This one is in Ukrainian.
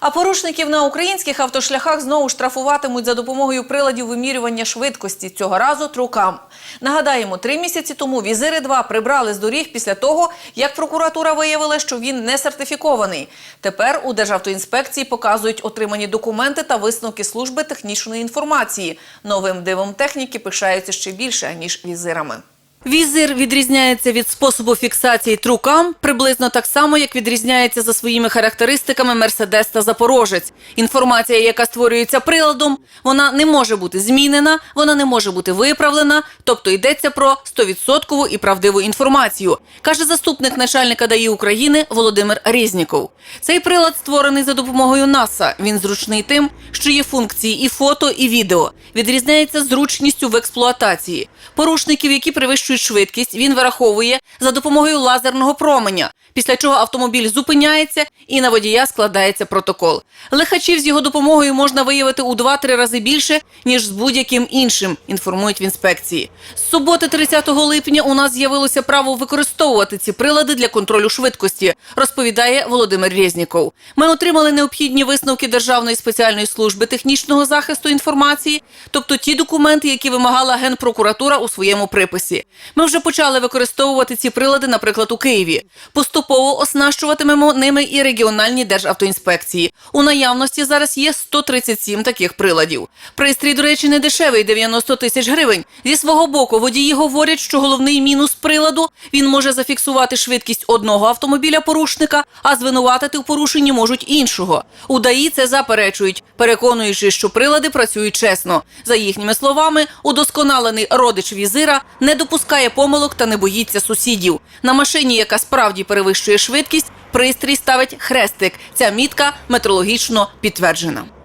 А порушників на українських автошляхах знову штрафуватимуть за допомогою приладів вимірювання швидкості. Цього разу трукам. Нагадаємо, три місяці тому візири 2 прибрали з доріг після того, як прокуратура виявила, що він не сертифікований. Тепер у Державтоінспекції показують отримані документи та висновки служби технічної інформації. Новим дивом техніки пишаються ще більше ніж візирами. Візир відрізняється від способу фіксації трукам приблизно так само, як відрізняється за своїми характеристиками Мерседес та Запорожець. Інформація, яка створюється приладом, вона не може бути змінена, вона не може бути виправлена, тобто йдеться про 100% і правдиву інформацію, каже заступник начальника ДАІ України Володимир Резніков. Цей прилад створений за допомогою НАСА. Він зручний тим, що є функції і фото, і відео. Відрізняється зручністю в експлуатації. Порушників, які перевищують швидкість, він вираховує за допомогою лазерного променя. Після чого автомобіль зупиняється і на водія складається протокол. Лихачів з його допомогою можна виявити у 2-3 рази більше, ніж з будь-яким іншим, інформують в інспекції. З суботи 30 липня у нас з'явилося право використовувати ці прилади для контролю швидкості, розповідає Володимир Резніков. Ми отримали необхідні висновки Державної спеціальної служби технічного захисту інформації, тобто ті документи, які вимагала Генпрокуратура у своєму приписі. Ми вже почали використовувати ці прилади, наприклад, у Києві. Поступово оснащуватимемо ними і регіональні державтоінспекції. У наявності зараз є 137 таких приладів. Пристрій, до речі, не дешевий 90 тисяч гривень. Зі свого боку, водії говорять, що головний мінус приладу він може зафіксувати швидкість одного автомобіля порушника, а звинуватити у порушенні можуть іншого. У ДАІ це заперечують, переконуючи, що прилади працюють чесно. За їхніми словами, удосконалений родич візира не допускає помилок та не боїться сусідів. На машині, яка справді перевищує швидкість, пристрій ставить хрестик. Ця мітка метрологічно підтверджена.